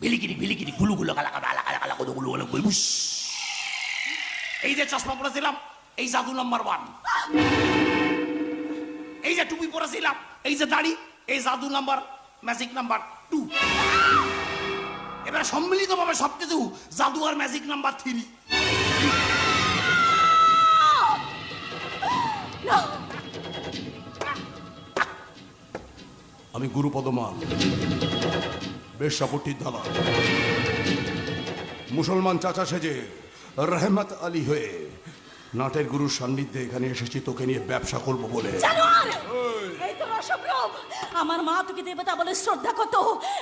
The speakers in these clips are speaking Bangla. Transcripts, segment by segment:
ভিলিকিরি ভিলিকিরি গুলু গুলো গালা গালা গালা গালা গুলো গুলো গুলো গুলো এই যে চশমা পরেছিলাম এই জাদু নাম্বার ওয়ান এই যে টুপি পরেছিলাম এই যে দাড়ি এই জাদু নাম্বার ম্যাজিক নাম্বার টু এবার সম্মিলিতভাবে সবকিছু জাদু আর ম্যাজিক নাম্বার থ্রি আমি গুরুপদ মাল বেশাপট্টির দাদা মুসলমান চাচা সেজে রহমত আলী হয়ে নাটের গুরুর সান্নিধ্যে এখানে এসেছি তোকে নিয়ে ব্যবসা করব বলে এই তো রসগ্রব আমার মা তোকে দেবতা বলে শ্রদ্ধা করত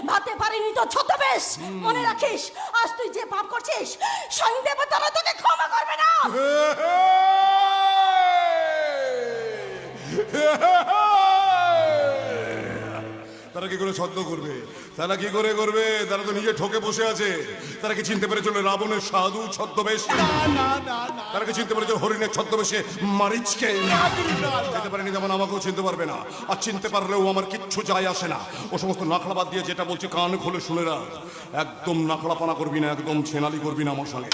ভাবতে পারিনি তো ছদ্মবেশ মনে রাখিস আজ তুই যে পাপ করছিস স্বয়ং দেবতারা তোকে ক্ষমা করবে না তারা কি করে ছদ্ম করবে তারা কি করে করবে? তারা তো নিজে ঠকে বসে আছে। তারা কি চিনতে পেরেছিল রাবণের সাধু ছদ্মবেশ? তারা কি চিনতে পেরেছিল হরিণের ছদ্মবেশে মারিচকে? চিনতে পারেনি যেমন আমাকেও চিনতে পারবে না। আর চিনতে পারলেও আমার কিচ্ছু যায় আসে না। ও সমস্ত নাখড়া বাদ দিয়ে যেটা বলছে কান খুলে শুনে রাখ। একদম নাখড়াপানা করবি না একদম ছেনালি করবি না আমার সঙ্গে।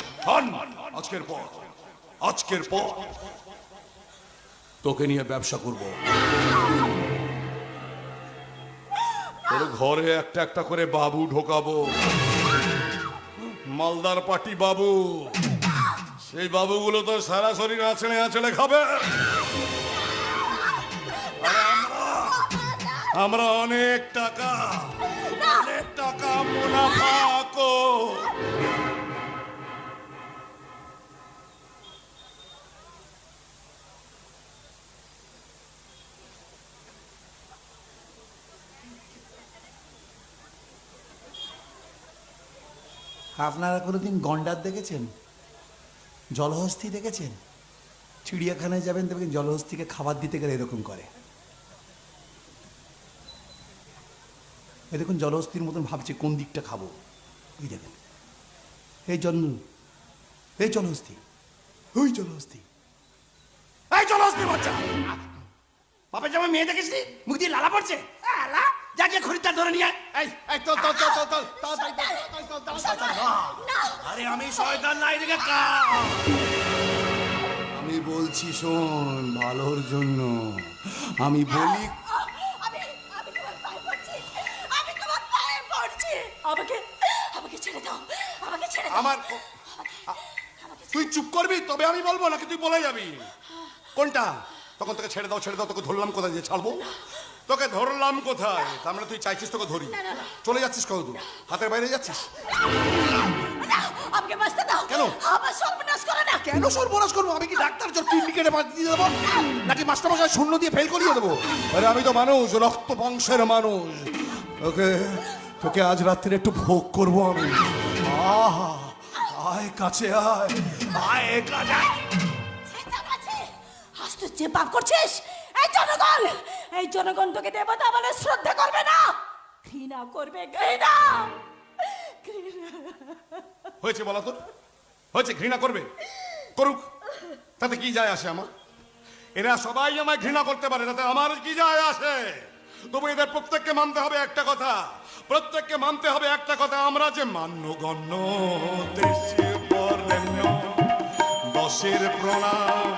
আজকের পর আজকের পর তোকে নিয়ে ব্যবসা করব। ঘরে একটা একটা করে বাবু ঢোকাবো। মালদার পাটি বাবু। সেই বাবুগুলো তো সারা শরীর আছড়ে আছড়ে খাবে। আমরা অনেক টাকা অনেক টাকা মুনাফা। আপনারা কোনোদিন গন্ডার দেখেছেন? জলহস্তি দেখেছেন? চিড়িয়াখানায় যাবেন দেখবেন জলহস্তিকে খাবার দিতে গেলে এরকম করে। এই দেখুন জলহস্তির মতন ভাবছে, কোন দিকটা খাব? এই দেখেন। এই জন্ম এই জলহস্তি। ওই জলহস্তি। এই চলো আসতে বাচ্চা বাপের যেমন মেয়ে দেখেছি মুখ দিয়ে লালা পড়ছে? আলা যাকে খরিদ্দার ধরে নিয়ে এই এই তো তো তো তো তো। আরে আমি শয়তান নাই রে আমি বলছি শোন ভালোর জন্য আমি বলি আমি আমি তোমার পায়ে পড়ছি আমি তোমার পায়ে পড়ছি আমাকে আমাকে ছেড়ে দাও আমাকে ছেড়ে দাও আমার তুই চুপ করবি তবে আমি বলব নাকি তুই বলে যাবি কোনটা তখন তোকে ছেড়ে দাও ছেড়ে দাও তোকে ধরলাম কোথায় যে ছাড়বো তোকে ধরলাম কোথায়? তার মানে তুই চাইছিস তোকে ধরি। চলে যাচ্ছিস কত দূর? হাতের বাইরে যাচ্ছিস? না, আমাকে বাঁচতে দাও। কেন? আমার সর্বনাশ করে না। কেন সর্বনাশ করব? আমি কি ডাক্তার? জোর ক্লিনিকেটে বাদ দিয়ে দেবো? নাকি মাস্টারমশাই শূন্য দিয়ে ফেল করিয়ে দেবো? আরে আমি তো মানুষ রক্ত বংশের মানুষ। ওকে তোকে আজ রাত্রে একটু ভোগ করব আমি। আহা আয় কাছে আয় আয় কাছে আয়। চেঁচামেচি! আজ তুই যে পাপ করছিস এই জনগণ! এই জনগণ তোকে দেবতা বলে শ্রদ্ধা করবে না। ঘৃণা করবে, ঘৃণা। হয়েছে বলা তোর হয়েছে, ঘৃণা করবে? করুক, তাতে কি যায় আসে আমার? এরা সবাই আমায় ঘৃণা করতে পারে, তাতে আমার কি যায় আসে? তবু এদের প্রত্যেককে মানতে হবে একটা কথা। প্রত্যেককে মানতে হবে একটা কথা, আমরা যে মান্য গণ্য দেশে দশের প্রণাম।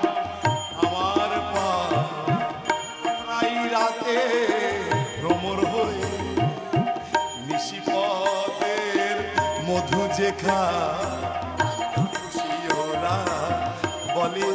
যে খা। খুশি ওরা বলে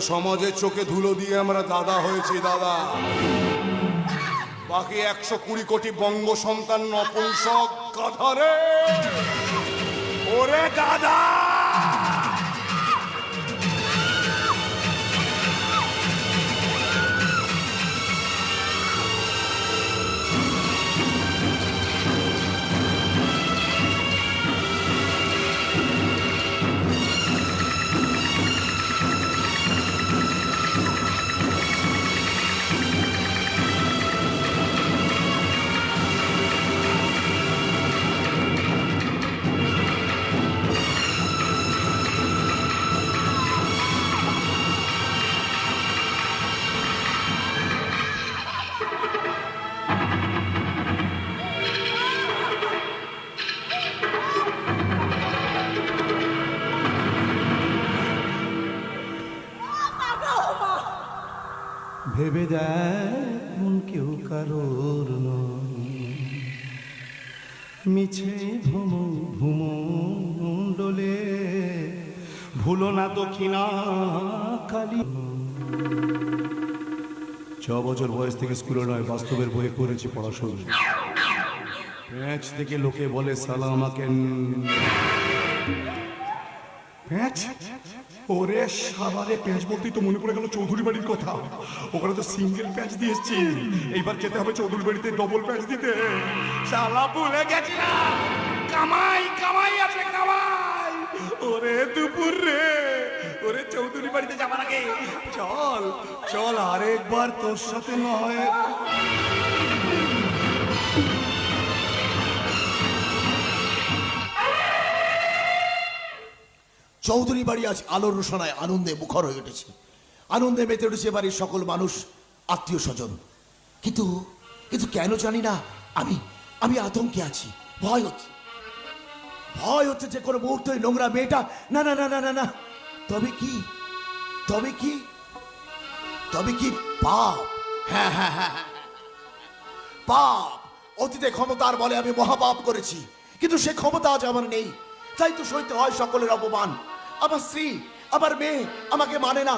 সমাজের চোখে ধুলো দিয়ে আমরা দাদা হয়েছি, দাদা। বাকি একশো কুড়ি কোটি বঙ্গ সন্তান নপুংসক গাধারে ওরে দাদা! ভেবে দেখ, মন কেউ কারোর। মিছে ভ্রম ভূমণ্ডলে ভুলো না দক্ষিণা কালী ছ বছর বয়স থেকে স্কুলে নয়, বাস্তবের বইয়ে করেছি পড়াশোনা। প্যাঁচ থেকে লোকে বলে সালা আমাকে প্যাঁচ? ওরে সাবারে, প্যাঁচ বলতেই তো মনে পড়ে গেল চৌধুরী বাড়ির কথা। ওখানে তো সিঙ্গেল প্যাঁচ দিয়ে এসছি। এইবার যেতে হবে চৌধুরী বাড়িতে ডবল প্যাঁচ দিতে। শালা ভুলে গেছিলাম। কামাই কামাই আছে, কামাই। ওরে দুপুর রে। ওরে চৌধুরী বাড়িতে যাবার আগে। চল চল আরেকবার তোর সাথে নয়। চৌধুরী বাড়ি আজ আলোর রোশনায় আনন্দে মুখর হয়ে উঠেছে। আনন্দে মেতে উঠেছে বাড়ির সকল মানুষ, আত্মীয় স্বজন। কিন্তু কিন্তু কেন জানি না, আমি আমি আতঙ্কে আছি, ভয় হচ্ছে। ভয় হচ্ছে যে কোনো মুহূর্তে নোংরা মেয়েটা, না না না না না না, তবে কি তবে কি তবে কি পাপ? হ্যাঁ হ্যাঁ হ্যাঁ হ্যাঁ। পাপ, অতীতে ক্ষমতার বলে আমি মহাপাপ করেছি, কিন্তু সে ক্ষমতা আজ আমার নেই। তাই তো সইতে হয় সকলের অপমান। আমার স্ত্রী আমার মেয়ে আমাকে মানে না।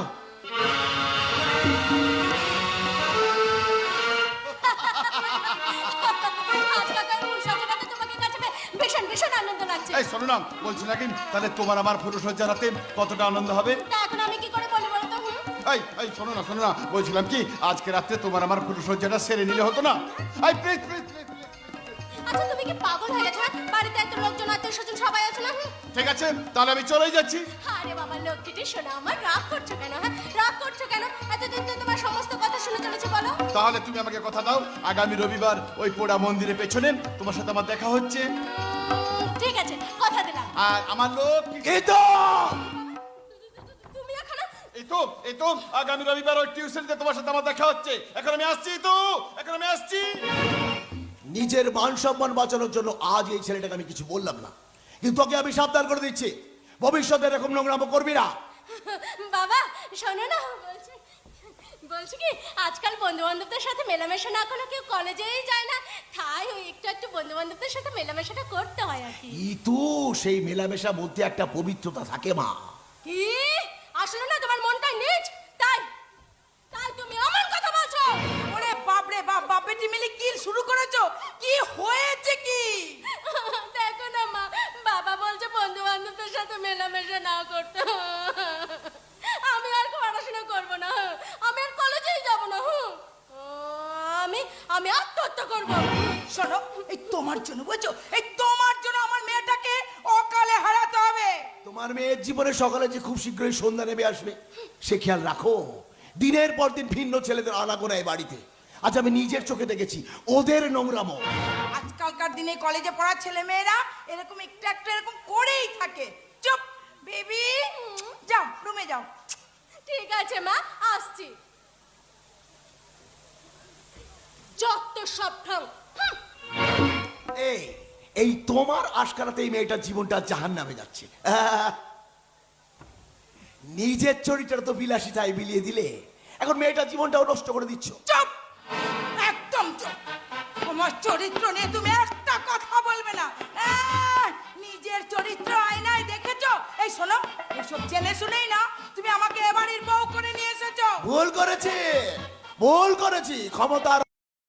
এই শোনো না বলছি নাকি তাহলে তোমার আমার ফুটসজ্জা রাতে কতটা আনন্দ হবে? এখন আমি কি করে বলি বলো তো এই এই শোনো না শোনো না বলছিলাম কি? আজকে রাত্রে তোমার আমার ফুটসজ্জাটা সেরে নিলে হতো না। এই প্লিজ প্লিজ তুমি কি পাগল হয়ে গেছো? হ্যাঁ? বাড়িতে এত লোকজন আত্মীয় স্বজন সবাই আছে না? ঠিক আছে তাহলে আমি চলেই যাচ্ছি। আরে বাবা লক্ষ্মীটি শোনো আমার রাগ করছ কেন? হ্যাঁ রাগ করছ কেন? এতদিন তো তোমার সমস্ত কথা শুনে চলেছে বলো। তাহলে তুমি আমাকে কথা দাও আগামী রবিবার ওই পোড়া মন্দিরের পেছনে তোমার সাথে আমার দেখা হচ্ছে। ঠিক আছে কথা দিলাম। আর আমার লোক এই তো! তুমি তো আগামী রবিবার ওই টিউশনিতে তোমার সাথে আমার দেখা হচ্ছে। এখন আমি আসছি তো এখন আমি আসছি। নিজের মান সম্মান বাঁচানোর জন্য আজ এই ছেলেটাকে আমি কিছু বললাম না। কিন্তু তোকে আমি সাবধান করে দিচ্ছি। ভবিষ্যতে এরকম নোংরামো করবি না। বাবা শোনো না বলছি। বলছি কি আজকাল বন্ধু বান্ধবদের সাথে মেলামেশা না করলে কেউ কলেজেই যায় না। তাই ওই একটু একটু বন্ধু বান্ধবদের সাথে মেলামেশাটা করতে হয় আর কি। কিন্তু সেই মেলামেশা মধ্যে একটা পবিত্রতা থাকে মা। কি? আসলে না তোমার মনটা নিচ। তোমার মেয়ের জীবনে সকালে যে খুব শীঘ্রই সন্ধ্যা নেমে আসবে সে খেয়াল রাখো। দিনের পর দিন ভিন্ন ছেলেদের আনাগোনায় বাড়িতে। আজ আমি নিজের চোখে দেখেছি ওদের নোংরামো আজকালকার দিনে কলেজে পড়া ছেলে মেয়েরা এরকম একটু একটু এরকম করেই থাকে। চুপ বেবি যাও রুমে যাও। ঠিক আছে মা আসছি। যত সব ঠং হুঁ। এই এই তোমার আশকারাতে এই মেয়েটার জীবনটা জাহান নামে যাচ্ছে। নিজের চরিত্রটা তো বিলাসিতায় বিলিয়ে দিলে এখন মেয়েটার জীবনটাও নষ্ট করে দিচ্ছ। চুপ! একদম চুপ! তোমার চরিত্র নিয়ে তুমি একটা কথা বলবে না। নিজের চরিত্র আয়নায় দেখেছ? এই শোনো এসব জেনে শুনেই না তুমি আমাকে এবাড়ির বউ করে নিয়ে এসেছ। ভুল করেছি ভুল করেছি ক্ষমতার